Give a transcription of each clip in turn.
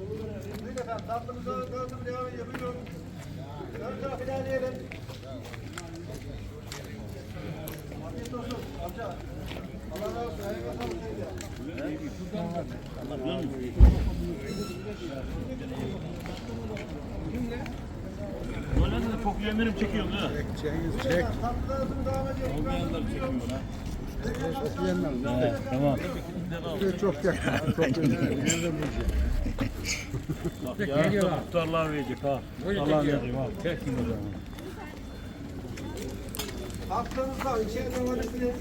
Buyurun efendim. Tatlımıza dağıtım devam ediyor. Buyurun. Ön tarafı ilerleyelim. Afiyet olsun. Amca. Allah razı olsun. Ayakta sağlık teyze. Böyle de çok yeminim çekiyorum ha. Çek. Tatlı dağıtım devam ediyor. Olmayanlar çekiyor lan. Tamam. Çok yakın. Çok yakın. Bak yarın da muhtarlar verecek ha. Allah verecek ha. Çekin o zaman. Tatlınızda içeri devam edin.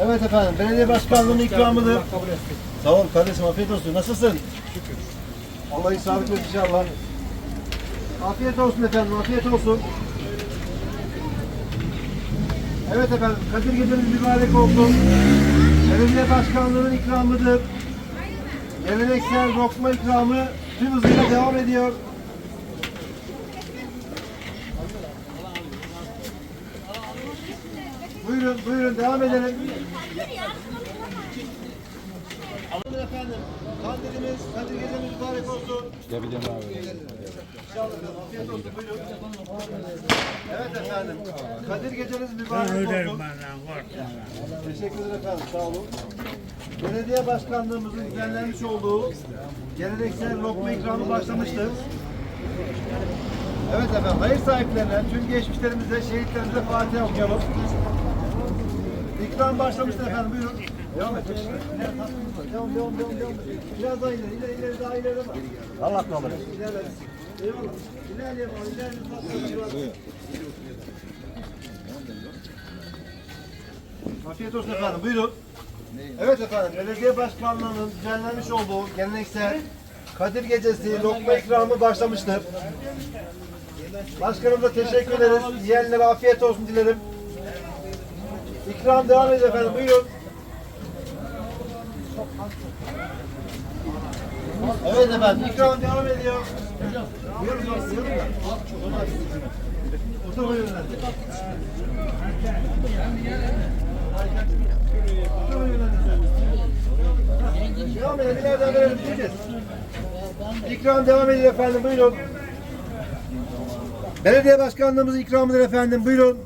Evet efendim, belediye başkanlığının ikramıdır. Sağ ol kardeşim, afiyet olsun. Nasılsın? Şükür. Allah sağlık versin inşallah. Afiyet olsun efendim, afiyet olsun. Evet efendim, Kadir Geceniz mübarek olsun. Belediye başkanlığının ikramıdır. Geleneksel lokma ikramı tüm hızıyla devam ediyor. Buyurun, buyurun devam edelim. Alın efendim. Kandilimiz, Kadir Gecemiz mübarek olsun. Gidebilirim abi. İnşallah efendim. Afiyet olsun. Buyurun. Evet efendim. Kadir Geceniz mübarek olsun. Teşekkür ederim efendim. Sağ olun. Belediye başkanlığımızın düzenlenmiş olduğu geleneksel lokma ikramı başlamıştır. Evet efendim. Hayır sahiplerine, tüm geçmişlerimize, şehitlerimize Fatiha okuyalım. İkram başlamıştır efendim. Buyurun. Devam et. Devam, devam, devam, devam. Biraz daha ileri, ileri, ileri daha ileri bak. Allah kabul. İlerle. Eyvallah. İlerleyelim abi, ilerleyelim. Afiyet olsun efendim. Buyurun. Evet efendim. Belediye başkanlığının düzenlenmiş olduğu geleneksel Kadir Gecesi lokma ikramı başlamıştır. Başkanımıza teşekkür ederiz. Yiyenlere afiyet olsun dilerim. İkram devam ediyor efendim. Buyurun. Evet efendim. İkram devam ediyor. Buyurun. Buyurun. Otur buyurun. Otur buyurun. Devam edelim. İleriden verelim. Gideceğiz. İkram devam ediyor efendim. Buyurun. Belediye başkanlığımızın ikramıdır efendim. Buyurun.